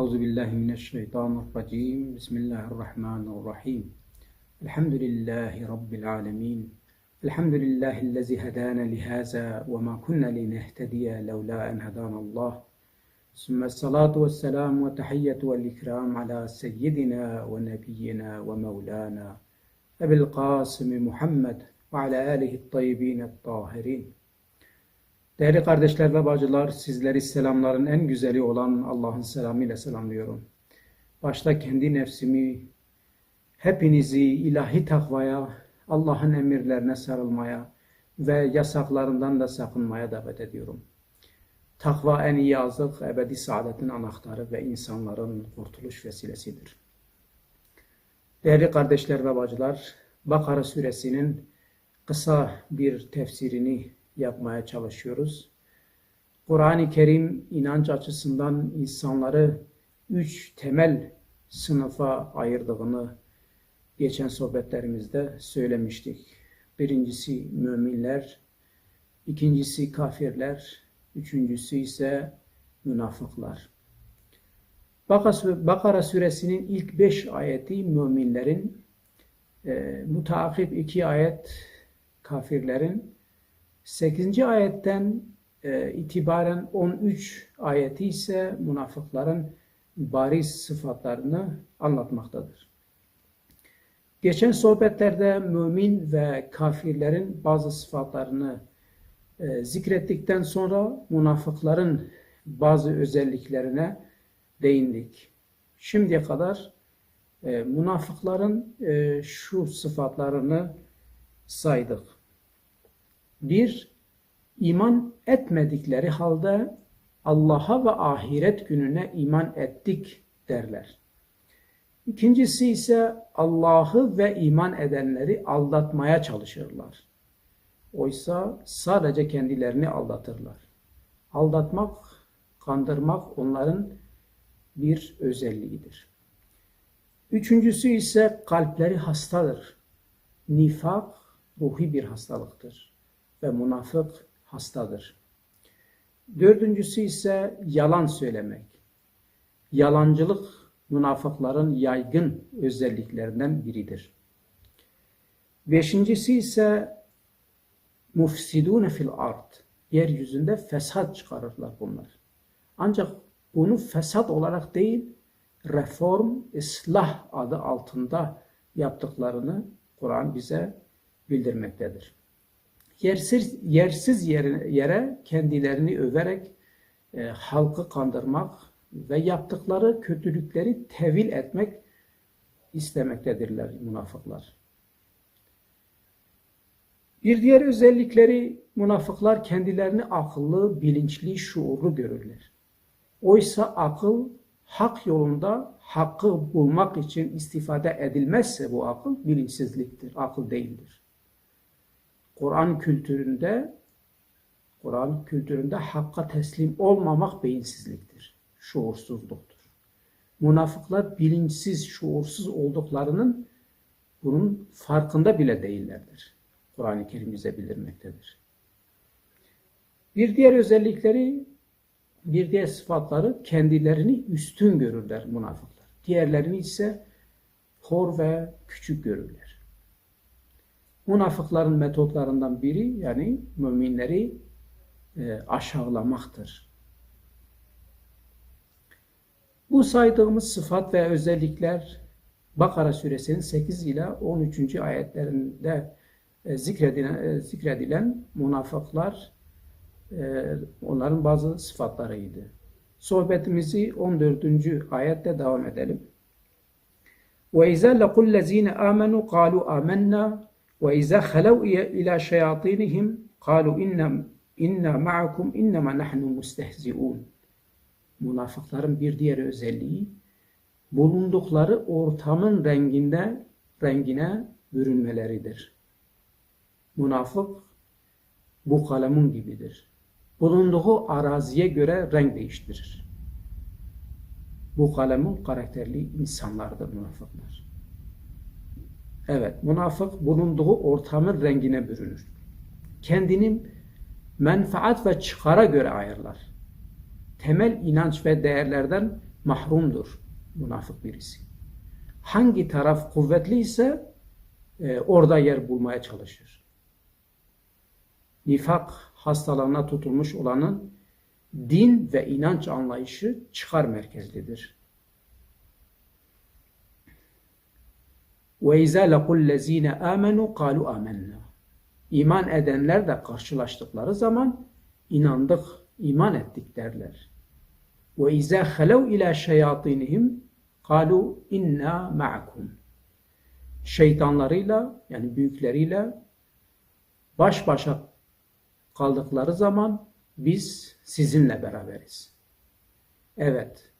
أعوذ بالله من الشيطان الرجيم. بسم الله الرحمن الرحيم. الحمد لله رب العالمين. الحمد لله الذي هدانا لهذا وما كنا لنهتدي لولا أن هدانا الله. ثم الصلاة والسلام وتحية والإكرام على سيدنا ونبينا ومولانا أبي القاسم محمد وعلى آله الطيبين الطاهرين. Değerli kardeşler ve bacılar, sizleri selamların en güzeli olan Allah'ın selamıyla selamlıyorum. Başta kendi nefsimi, hepinizi ilahi takvaya, Allah'ın emirlerine sarılmaya ve yasaklarından da sakınmaya davet ediyorum. Takva en iyi azık, ebedi saadetin anahtarı ve insanların kurtuluş vesilesidir. Değerli kardeşler ve bacılar, Bakara suresinin kısa bir tefsirini yapmaya çalışıyoruz. Kur'an-ı Kerim inanç açısından insanları üç temel sınıfa ayırdığını geçen sohbetlerimizde söylemiştik. Birincisi müminler, ikincisi kafirler, üçüncüsü ise münafıklar. Bakara suresinin ilk beş ayeti müminlerin, e, mutaakip iki ayet kafirlerin, 8. ayetten e, itibaren 13 ayeti ise münafıkların bariz sıfatlarını anlatmaktadır. Geçen sohbetlerde mümin ve kafirlerin bazı sıfatlarını e, zikrettikten sonra münafıkların bazı özelliklerine değindik. Şimdiye kadar e, münafıkların şu sıfatlarını saydık. Bir, iman etmedikleri halde Allah'a ve ahiret gününe iman ettik derler. İkincisi ise Allah'ı ve iman edenleri aldatmaya çalışırlar. Oysa sadece kendilerini aldatırlar. Aldatmak, kandırmak onların bir özelliğidir. Üçüncüsü ise kalpleri hastadır. Nifak ruhi bir hastalıktır ve münafık hastadır. Dördüncüsü ise yalan söylemek. Yalancılık münafıkların yaygın özelliklerinden biridir. Beşincisi ise mufsidune fil ard. Yeryüzünde fesat çıkarırlar bunlar. Ancak bunu fesat olarak değil, reform, ıslah adı altında yaptıklarını Kur'an bize bildirmektedir yersiz, yersiz yere, yere kendilerini överek e, halkı kandırmak ve yaptıkları kötülükleri tevil etmek istemektedirler münafıklar. Bir diğer özellikleri münafıklar kendilerini akıllı, bilinçli, şuurlu görürler. Oysa akıl hak yolunda hakkı bulmak için istifade edilmezse bu akıl bilinçsizliktir, akıl değildir. Kur'an kültüründe Kur'an kültüründe hakka teslim olmamak beyinsizliktir. Şuursuzluktur. Münafıklar bilinçsiz, şuursuz olduklarının bunun farkında bile değillerdir. Kur'an-ı Kerim bize bildirmektedir. Bir diğer özellikleri, bir diğer sıfatları kendilerini üstün görürler münafıklar. Diğerlerini ise hor ve küçük görürler. Münafıkların metotlarından biri yani müminleri e, aşağılamaktır. Bu saydığımız sıfat ve özellikler Bakara suresinin 8 ile 13. ayetlerinde e, zikredilen, e, zikredilen münafıklar e, onların bazı sıfatlarıydı. Sohbetimizi 14. ayette devam edelim. وَاِذَا لَقُوا الَّذ۪ينَ آمَنُوا قَالُوا آمَنَّا ve izâ halav ilâ şeyatînihim kâlu inna ma'akum innema nahnu mustehzi'un. Münafıkların bir diğer özelliği bulundukları ortamın renginde rengine bürünmeleridir. Münafık bu kalemun gibidir. Bulunduğu araziye göre renk değiştirir. Bu kalemun karakterli insanlardır münafıklar. Evet, münafık bulunduğu ortamın rengine bürünür. Kendini menfaat ve çıkara göre ayırlar. Temel inanç ve değerlerden mahrumdur münafık birisi. Hangi taraf kuvvetli ise e, orada yer bulmaya çalışır. Nifak hastalığına tutulmuş olanın din ve inanç anlayışı çıkar merkezlidir. Ve izâ lekullezîne âmenû kâlu âmennâ. İman edenler de karşılaştıkları zaman inandık, iman ettik derler. Ve izâ helev ilâ şeyâtinihim kâlu inna ma'akum. Şeytanlarıyla yani büyükleriyle baş başa kaldıkları zaman biz sizinle beraberiz. Evet.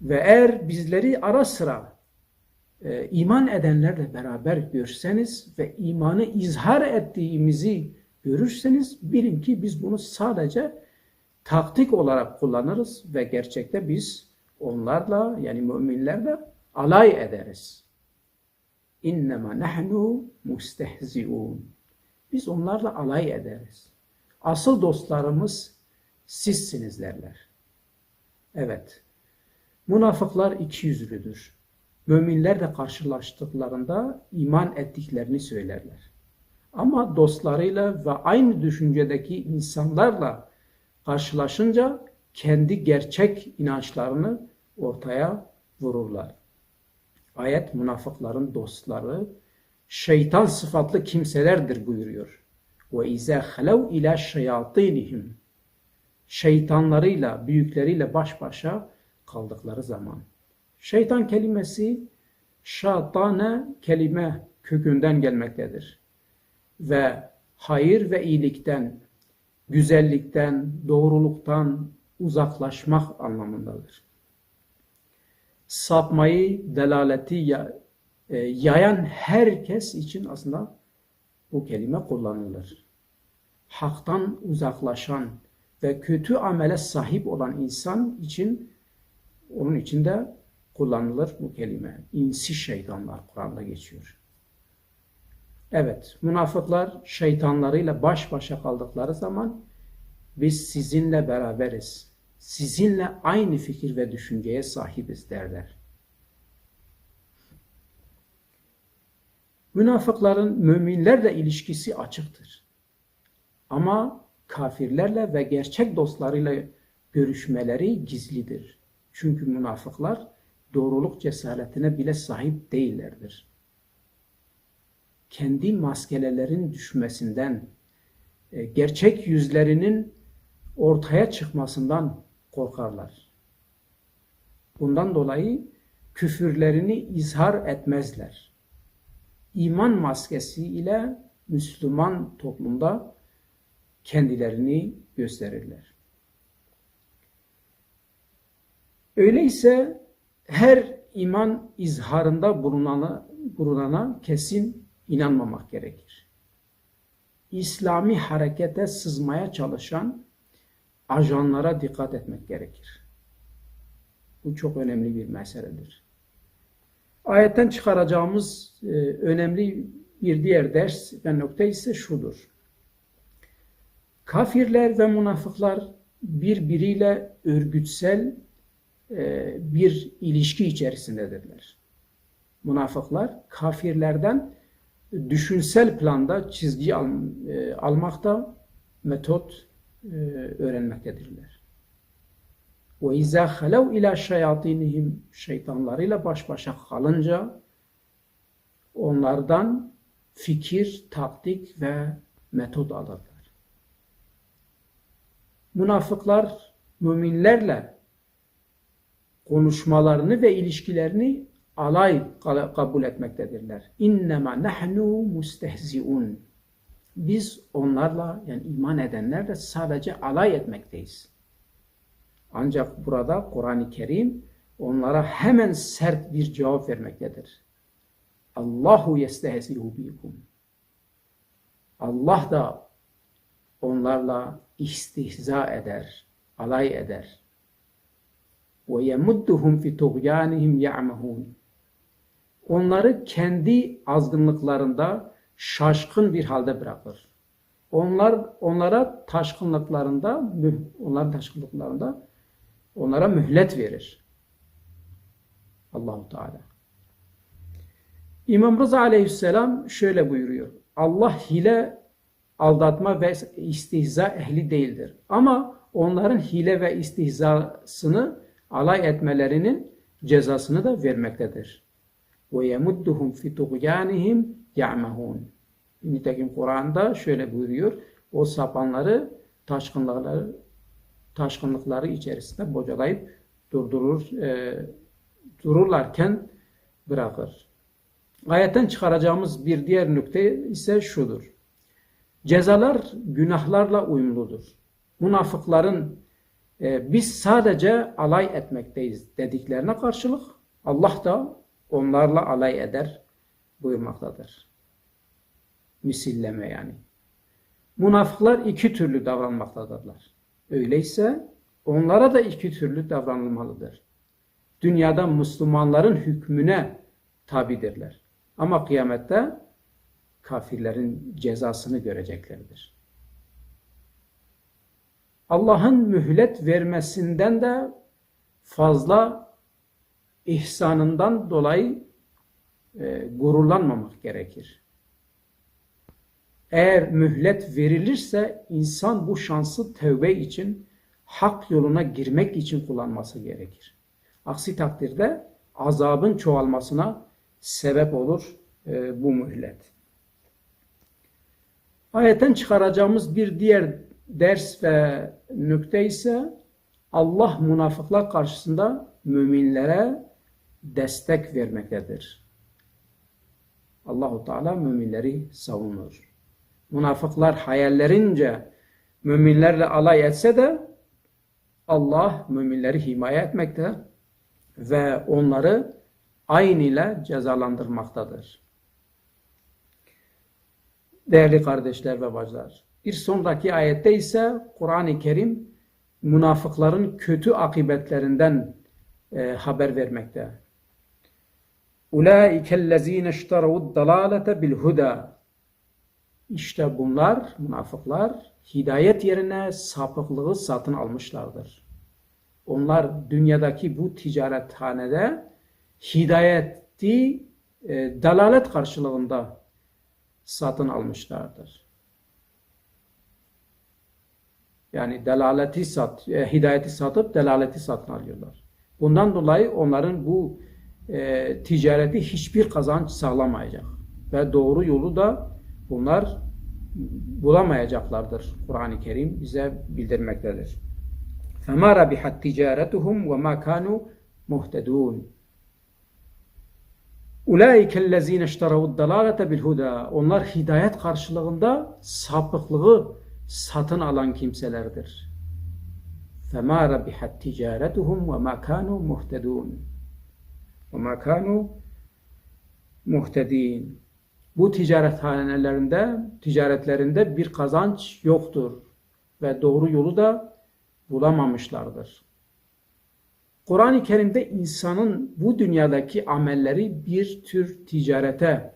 Ve eğer bizleri ara sıra e, iman edenlerle beraber görseniz ve imanı izhar ettiğimizi görürseniz bilin ki biz bunu sadece taktik olarak kullanırız ve gerçekte biz onlarla yani müminlerle alay ederiz. İnnemâ nahnu mustehzi'un. Biz onlarla alay ederiz. Asıl dostlarımız sizsiniz derler. Evet. Münafıklar iki yüzlüdür. Müminler de karşılaştıklarında iman ettiklerini söylerler. Ama dostlarıyla ve aynı düşüncedeki insanlarla karşılaşınca kendi gerçek inançlarını ortaya vururlar. Ayet münafıkların dostları şeytan sıfatlı kimselerdir buyuruyor. Ve izâ halev ilâ şeyatînihim şeytanlarıyla, büyükleriyle baş başa kaldıkları zaman. Şeytan kelimesi şatane kelime kökünden gelmektedir. Ve hayır ve iyilikten, güzellikten, doğruluktan uzaklaşmak anlamındadır. Sapmayı, delaleti e, yayan herkes için aslında bu kelime kullanılır. Haktan uzaklaşan ve kötü amele sahip olan insan için onun için de kullanılır bu kelime. İnsi şeytanlar Kur'an'da geçiyor. Evet, münafıklar şeytanlarıyla baş başa kaldıkları zaman biz sizinle beraberiz. Sizinle aynı fikir ve düşünceye sahibiz derler. Münafıkların müminlerle ilişkisi açıktır. Ama kafirlerle ve gerçek dostlarıyla görüşmeleri gizlidir. Çünkü münafıklar doğruluk cesaretine bile sahip değillerdir. Kendi maskelelerin düşmesinden, e, gerçek yüzlerinin ortaya çıkmasından korkarlar. Bundan dolayı küfürlerini izhar etmezler. İman maskesi ile Müslüman toplumda kendilerini gösterirler. Öyleyse her iman izharında bulunana, bulunana kesin inanmamak gerekir. İslami harekete sızmaya çalışan ajanlara dikkat etmek gerekir. Bu çok önemli bir meseledir. Ayetten çıkaracağımız e, önemli bir diğer ders ve nokta ise şudur. Kafirler ve münafıklar birbiriyle örgütsel e, bir ilişki içerisindedirler. Münafıklar kafirlerden düşünsel planda çizgi al, e, almakta metot e, öğrenmektedirler. Ve izâ halev ilâ şeyatînihim şeytanlarıyla baş başa kalınca onlardan fikir, taktik ve metot alırlar. Münafıklar müminlerle konuşmalarını ve ilişkilerini alay kabul etmektedirler. İnnemâ nahnu mustehziun. Biz onlarla yani iman edenlerle sadece alay etmekteyiz. Ancak burada Kur'an-ı Kerim onlara hemen sert bir cevap vermektedir. Allahu yestehzihu bikum. Allah da onlarla istihza eder, alay eder. Ve yemudduhum fi tuğyanihim ya'mahun. Onları kendi azgınlıklarında şaşkın bir halde bırakır. Onlar onlara taşkınlıklarında, onların taşkınlıklarında Onlara mühlet verir. Allahu Teala. İmam Rıza aleyhisselam şöyle buyuruyor. Allah hile, aldatma ve istihza ehli değildir. Ama onların hile ve istihzasını alay etmelerinin cezasını da vermektedir. Ve yemudduhum fi tuğyanihim ya'mahun. Nitekim Kur'an'da şöyle buyuruyor. O sapanları taşkınlıkları taşkınlıkları içerisinde bocalayıp durdurur e, dururlarken bırakır. Ayetten çıkaracağımız bir diğer nükte ise şudur. Cezalar günahlarla uyumludur. Münafıkların e, biz sadece alay etmekteyiz dediklerine karşılık Allah da onlarla alay eder buyurmaktadır. Misilleme yani. Münafıklar iki türlü davranmaktadırlar. Öyleyse onlara da iki türlü davranılmalıdır. Dünyada Müslümanların hükmüne tabidirler. Ama kıyamette kafirlerin cezasını göreceklerdir. Allah'ın mühlet vermesinden de fazla ihsanından dolayı e, gururlanmamak gerekir. Eğer mühlet verilirse insan bu şansı tevbe için, hak yoluna girmek için kullanması gerekir. Aksi takdirde azabın çoğalmasına sebep olur e, bu mühlet. Ayetten çıkaracağımız bir diğer ders ve nükte ise Allah münafıklar karşısında müminlere destek vermektedir. Allahu Teala müminleri savunur. Münafıklar hayallerince müminlerle alay etse de Allah müminleri himaye etmekte ve onları aynı ile cezalandırmaktadır. Değerli kardeşler ve bacılar, bir sonraki ayette ise Kur'an-ı Kerim münafıkların kötü akibetlerinden e, haber vermekte. اُولَٰئِكَ الَّذ۪ينَ اشْتَرَوُ الدَّلَالَةَ بِالْهُدَى İşte bunlar, münafıklar, hidayet yerine sapıklığı satın almışlardır. Onlar dünyadaki bu ticarethanede hidayeti e, dalalet karşılığında satın almışlardır. Yani delaleti sat, e, hidayeti satıp delaleti satın alıyorlar. Bundan dolayı onların bu e, ticareti hiçbir kazanç sağlamayacak. Ve doğru yolu da bunlar bulamayacaklardır. Kur'an-ı Kerim bize bildirmektedir. فَمَا رَبِحَتْ تِجَارَتُهُمْ وَمَا كَانُوا مُهْتَدُونَ اُولَٰئِكَ الَّذ۪ينَ اشْتَرَوُ الدَّلَالَةَ بِالْهُدَى Onlar hidayet karşılığında sapıklığı satın alan kimselerdir. فَمَا رَبِحَتْ تِجَارَتُهُمْ وَمَا كَانُوا مُهْتَدُونَ وَمَا كَانُوا مُهْتَد۪ينَ Bu ticarethanelerinde, ticaretlerinde bir kazanç yoktur ve doğru yolu da bulamamışlardır. Kur'an-ı Kerim'de insanın bu dünyadaki amelleri bir tür ticarete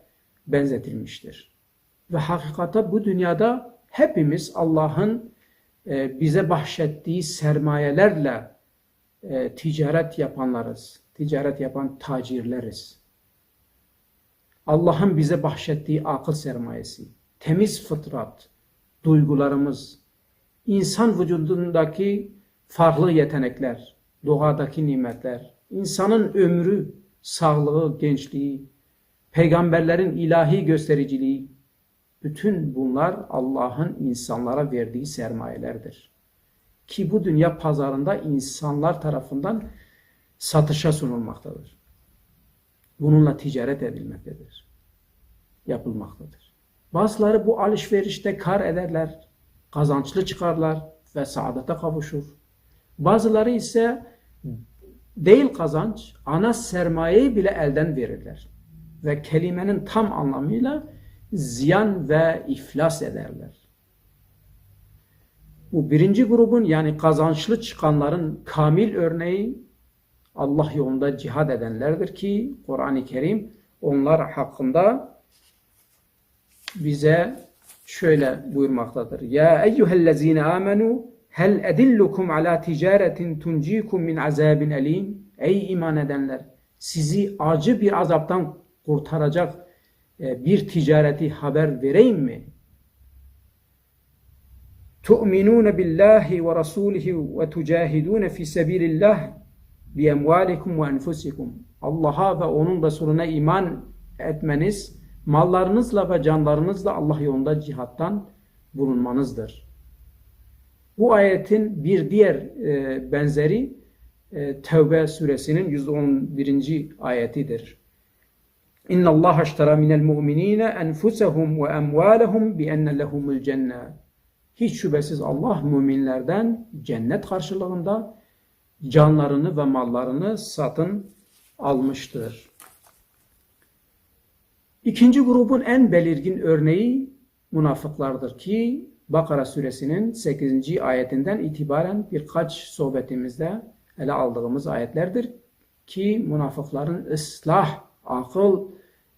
benzetilmiştir. Ve hakikata bu dünyada hepimiz Allah'ın e, bize bahşettiği sermayelerle e, ticaret yapanlarız. Ticaret yapan tacirleriz. Allah'ın bize bahşettiği akıl sermayesi, temiz fıtrat, duygularımız, insan vücudundaki farklı yetenekler, doğadaki nimetler, insanın ömrü, sağlığı, gençliği, peygamberlerin ilahi göstericiliği, bütün bunlar Allah'ın insanlara verdiği sermayelerdir. Ki bu dünya pazarında insanlar tarafından satışa sunulmaktadır. Bununla ticaret edilmektedir. Yapılmaktadır. Bazıları bu alışverişte kar ederler, kazançlı çıkarlar ve saadete kavuşur. Bazıları ise değil kazanç, ana sermayeyi bile elden verirler. Ve kelimenin tam anlamıyla ziyan ve iflas ederler. Bu birinci grubun yani kazançlı çıkanların kamil örneği Allah yolunda cihad edenlerdir ki Kur'an-ı Kerim onlar hakkında bize şöyle buyurmaktadır. Ya eyyühellezine amenu Hel edillukum ala ticaretin tuncikum min azabin elim. Ey iman edenler! Sizi acı bir azaptan kurtaracak bir ticareti haber vereyim mi? Rasulihi ve tucahidun fi sabilillah bi emvalikum ve enfusikum. Allah'a ve onun Resulüne iman etmeniz, mallarınızla ve canlarınızla Allah yolunda cihattan bulunmanızdır. Bu ayetin bir diğer e, benzeri e, Tevbe suresinin 111. ayetidir. Aştara minel mu'minine enfusahum ve emvalahum bi enne lehumul cenne. Hiç şüphesiz Allah müminlerden cennet karşılığında canlarını ve mallarını satın almıştır. İkinci grubun en belirgin örneği münafıklardır ki Bakara suresinin 8. ayetinden itibaren birkaç sohbetimizde ele aldığımız ayetlerdir ki münafıkların ıslah, akıl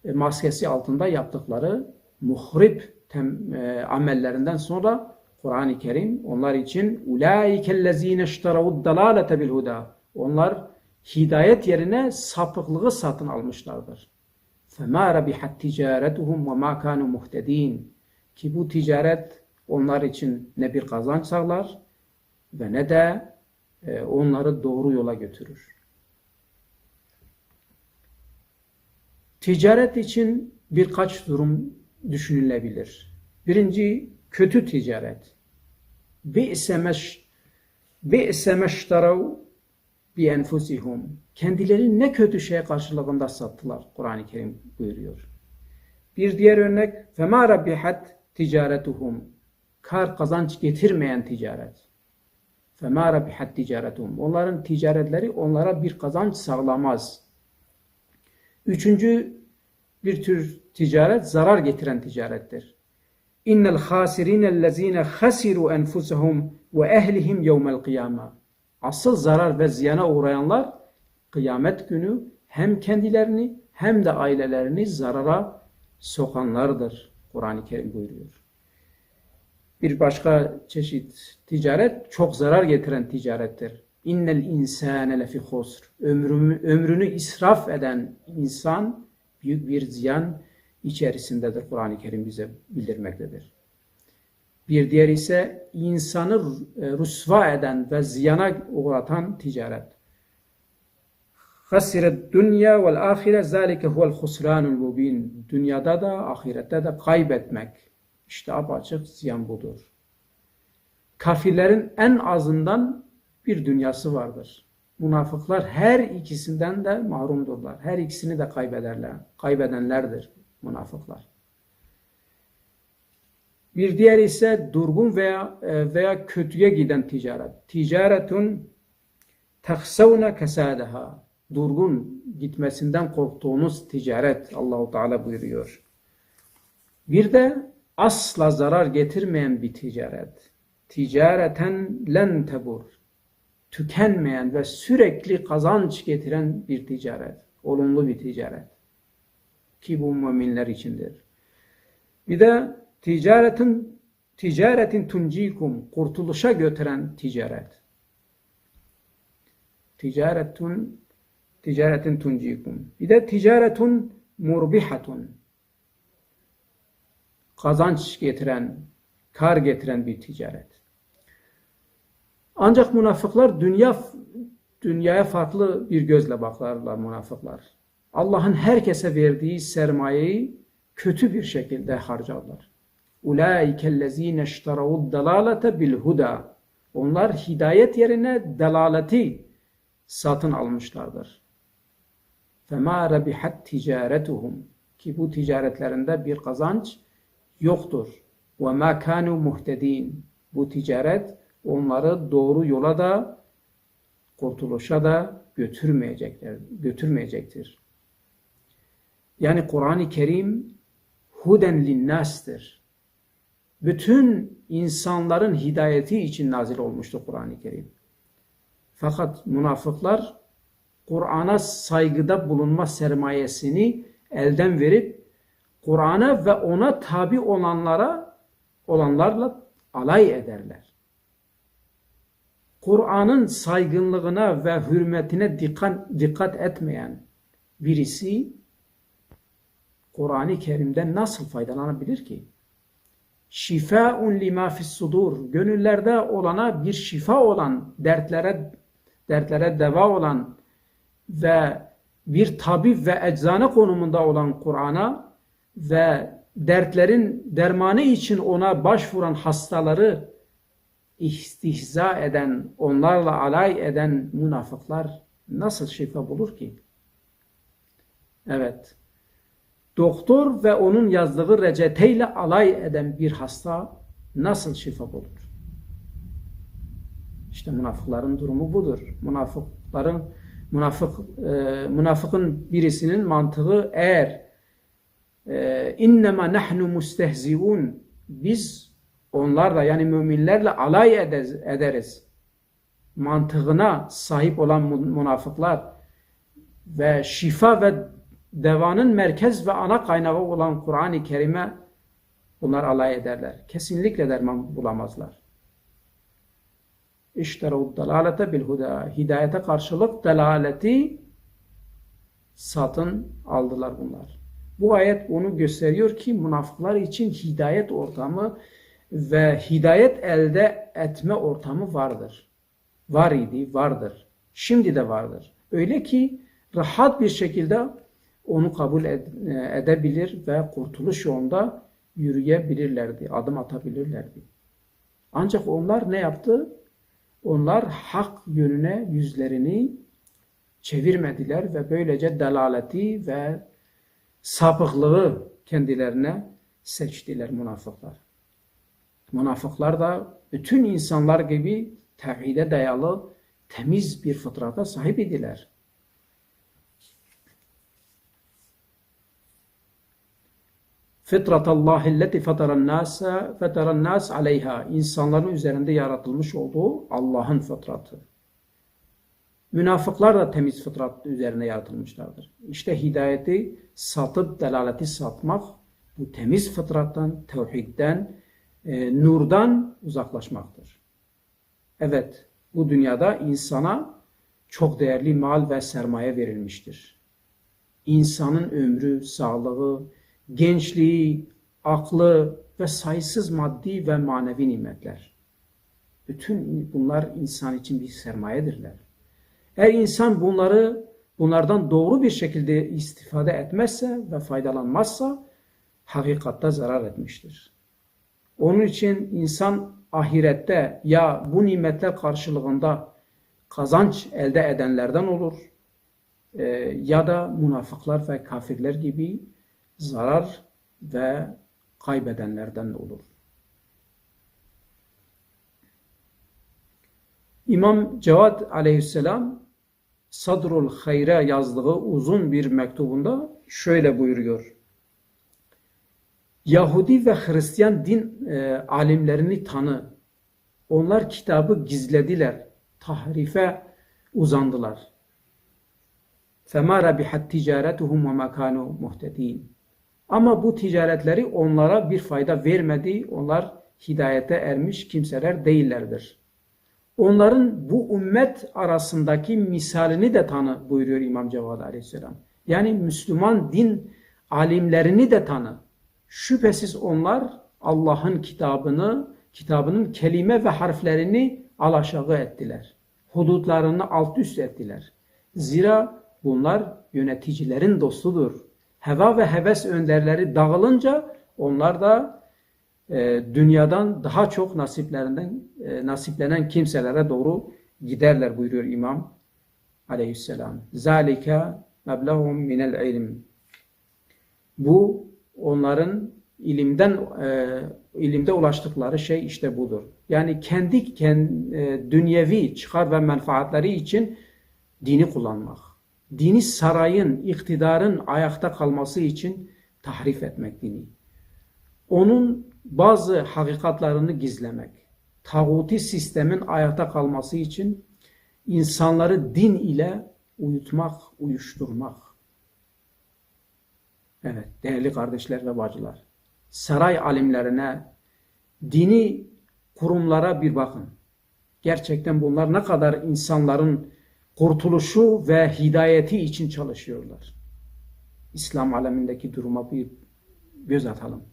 e, maskesi altında yaptıkları muhrip tem, e, amellerinden sonra Kur'an-ı Kerim onlar için ulaikellezine iştaravu dalalete bil huda. Onlar hidayet yerine sapıklığı satın almışlardır. Fema rabihat ticaretuhum ve ma kanu muhtedin. Ki bu ticaret onlar için ne bir kazanç sağlar ve ne de e, onları doğru yola götürür. Ticaret için birkaç durum düşünülebilir. Birinci kötü ticaret. Bi'se meş bi'se meştarav bi enfusihum. Kendileri ne kötü şey karşılığında sattılar. Kur'an-ı Kerim buyuruyor. Bir diğer örnek fema rabbihat ticaretuhum. Kar kazanç getirmeyen ticaret. Fema rabbihat ticaretuhum. Onların ticaretleri onlara bir kazanç sağlamaz. Üçüncü bir tür ticaret zarar getiren ticarettir. İnnel hasirinellezine hasiru enfusahum ve ehlihim yevmel kıyama. Asıl zarar ve ziyana uğrayanlar kıyamet günü hem kendilerini hem de ailelerini zarara sokanlardır. Kur'an-ı Kerim buyuruyor. Bir başka çeşit ticaret çok zarar getiren ticarettir. İnnel insane lefi husr. Ömrümü, ömrünü israf eden insan büyük bir ziyan içerisindedir. Kur'an-ı Kerim bize bildirmektedir. Bir diğer ise insanı e, rüsva eden ve ziyana uğratan ticaret. Hasiret dünya vel ahire zalike huvel husranul mubin. Dünyada da ahirette de kaybetmek. İşte apaçık ziyan budur. Kafirlerin en azından bir dünyası vardır. Münafıklar her ikisinden de mahrumdurlar. Her ikisini de kaybederler. Kaybedenlerdir münafıklar. Bir diğer ise durgun veya e, veya kötüye giden ticaret. Ticaretun tahsavna kesadaha. Durgun gitmesinden korktuğunuz ticaret Allahu Teala buyuruyor. Bir de asla zarar getirmeyen bir ticaret. Ticareten len tebur. Tükenmeyen ve sürekli kazanç getiren bir ticaret. Olumlu bir ticaret. Ki bu müminler içindir. Bir de ticaretin ticaretin tuncikum kurtuluşa götüren ticaret. Ticaretun ticaretin tuncikum. Bir de ticaretun murbihatun kazanç getiren, kar getiren bir ticaret. Ancak münafıklar dünya dünyaya farklı bir gözle bakarlar münafıklar. Allah'ın herkese verdiği sermayeyi kötü bir şekilde harcarlar. Ulaikellezine işteravud dalalete bil huda. Onlar hidayet yerine delaleti satın almışlardır. Fema rabihat ticaretuhum ki bu ticaretlerinde bir kazanç yoktur. Ve ma kanu muhtedin. Bu ticaret onları doğru yola da kurtuluşa da götürmeyecektir. götürmeyecektir. Yani Kur'an-ı Kerim huden linnas'tır. Bütün insanların hidayeti için nazil olmuştur Kur'an-ı Kerim. Fakat münafıklar Kur'an'a saygıda bulunma sermayesini elden verip Kur'an'a ve ona tabi olanlara olanlarla alay ederler. Kur'an'ın saygınlığına ve hürmetine dikkat, dikkat etmeyen birisi Kur'an-ı Kerim'den nasıl faydalanabilir ki? Şifaun lima sudur. Gönüllerde olana bir şifa olan, dertlere dertlere deva olan ve bir tabip ve eczane konumunda olan Kur'an'a ve dertlerin dermanı için ona başvuran hastaları istihza eden, onlarla alay eden münafıklar nasıl şifa bulur ki? Evet. Doktor ve onun yazdığı reçeteyle alay eden bir hasta nasıl şifa bulur? İşte münafıkların durumu budur. Münafıkların münafık e, münafıkın birisinin mantığı eğer e, innema nahnu mustehziun biz onlarla yani müminlerle alay ederiz. Mantığına sahip olan münafıklar ve şifa ve devanın merkez ve ana kaynağı olan Kur'an-ı Kerim'e bunlar alay ederler. Kesinlikle derman bulamazlar. İşteru dalalete bil huda. Hidayete karşılık delaleti satın aldılar bunlar. Bu ayet onu gösteriyor ki münafıklar için hidayet ortamı ve hidayet elde etme ortamı vardır. Var idi, vardır. Şimdi de vardır. Öyle ki rahat bir şekilde onu kabul edebilir ve kurtuluş yolunda yürüyebilirlerdi, adım atabilirlerdi. Ancak onlar ne yaptı? Onlar hak yönüne yüzlerini çevirmediler ve böylece delaleti ve sapıklığı kendilerine seçtiler münafıklar. Münafıklar da bütün insanlar gibi tevhide dayalı temiz bir fıtrata sahip idiler. Fitratallahi nas fataran nas aleyha insanların üzerinde yaratılmış olduğu Allah'ın fıtratı. Münafıklar da temiz fıtrat üzerine yaratılmışlardır. İşte hidayeti satıp delaleti satmak bu temiz fıtrattan, tevhidden, e, nurdan uzaklaşmaktır. Evet, bu dünyada insana çok değerli mal ve sermaye verilmiştir. İnsanın ömrü, sağlığı, gençliği, aklı ve sayısız maddi ve manevi nimetler. Bütün bunlar insan için bir sermayedirler. Eğer insan bunları bunlardan doğru bir şekilde istifade etmezse ve faydalanmazsa hakikatte zarar etmiştir. Onun için insan ahirette ya bu nimetler karşılığında kazanç elde edenlerden olur e, ya da münafıklar ve kafirler gibi zarar ve kaybedenlerden olur. İmam Cevat aleyhisselam Sadrul Hayre yazdığı uzun bir mektubunda şöyle buyuruyor. Yahudi ve Hristiyan din e, alimlerini tanı. Onlar kitabı gizlediler. Tahrife uzandılar. Fema rabihat ticaretuhum ve makanu muhtedin. Ama bu ticaretleri onlara bir fayda vermedi. Onlar hidayete ermiş kimseler değillerdir. Onların bu ümmet arasındaki misalini de tanı buyuruyor İmam Cevat Aleyhisselam. Yani Müslüman din alimlerini de tanı. Şüphesiz onlar Allah'ın kitabını, kitabının kelime ve harflerini alaşağı ettiler. Hudutlarını alt üst ettiler. Zira bunlar yöneticilerin dostudur. Heva ve heves önderleri dağılınca onlar da e, dünyadan daha çok nasiplerinden e, nasiplenen kimselere doğru giderler buyuruyor İmam aleyhisselam. Zalika meblahum minel ilim. Bu onların ilimden e, ilimde ulaştıkları şey işte budur. Yani kendi, kendi e, dünyevi çıkar ve menfaatleri için dini kullanmak. Dini sarayın, iktidarın ayakta kalması için tahrif etmek dini. Onun bazı hakikatlarını gizlemek. Tağuti sistemin ayakta kalması için insanları din ile uyutmak, uyuşturmak. Evet değerli kardeşler ve bacılar. Saray alimlerine, dini kurumlara bir bakın. Gerçekten bunlar ne kadar insanların kurtuluşu ve hidayeti için çalışıyorlar. İslam alemindeki duruma bir göz atalım.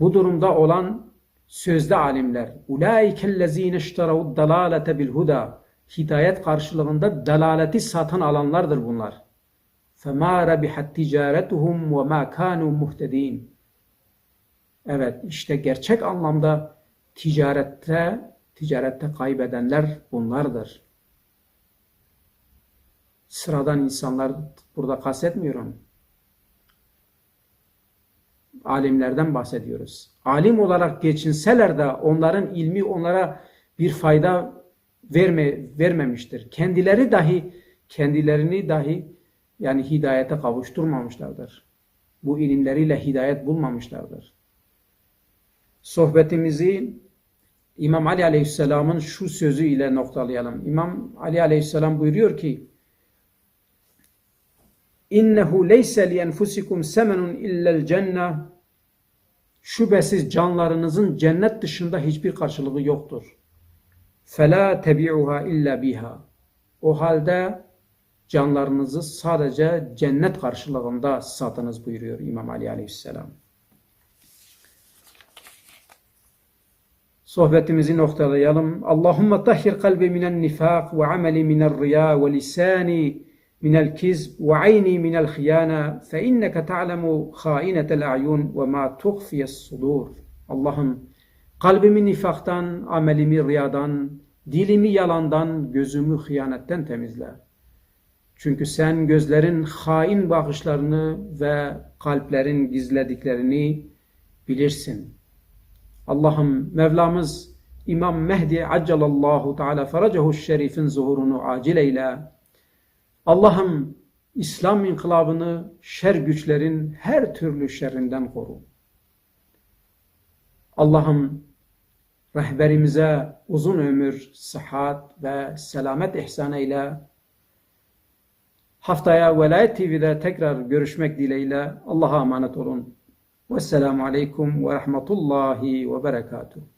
Bu durumda olan sözde alimler ulaikellezine işteravud dalalete bil huda hidayet karşılığında dalaleti satın alanlardır bunlar. فَمَا رَبِحَتْ تِجَارَتُهُمْ وَمَا كَانُوا مُهْتَد۪ينَ Evet işte gerçek anlamda ticarette ticarette kaybedenler bunlardır. Sıradan insanlar burada kastetmiyorum. Alimlerden bahsediyoruz. Alim olarak geçinseler de onların ilmi onlara bir fayda verme, vermemiştir. Kendileri dahi kendilerini dahi yani hidayete kavuşturmamışlardır. Bu ilimleriyle hidayet bulmamışlardır. Sohbetimizi İmam Ali Aleyhisselam'ın şu sözü ile noktalayalım. İmam Ali Aleyhisselam buyuruyor ki İnnehu leyse li enfusikum semenun illel cenne Şüphesiz canlarınızın cennet dışında hiçbir karşılığı yoktur. Fela tebi'uha illa biha. O halde canlarınızı sadece cennet karşılığında satınız buyuruyor İmam Ali Aleyhisselam. Sohbetimizi noktalayalım. Allahümme tahhir kalbi minen nifak ve ameli minel riya ve lisani minel kizb ve ayni minel khiyana fe inneke ta'lemu khainetel a'yun ve ma tuhfiyes sudur. Allah'ım kalbimi nifaktan, amelimi riyadan, dilimi yalandan, gözümü hıyanetten temizle. Çünkü sen gözlerin hain bakışlarını ve kalplerin gizlediklerini bilirsin. Allah'ım Mevlamız İmam Mehdi accalallahu teala feracehu şerifin zuhurunu acil eyle. Allah'ım İslam inkılabını şer güçlerin her türlü şerrinden koru. Allah'ım rehberimize uzun ömür, sıhhat ve selamet ihsan eyle. Haftaya Velayet TV'de tekrar görüşmek dileğiyle Allah'a emanet olun. Vesselamu Aleyküm ve Rahmetullahi ve Berekatuhu.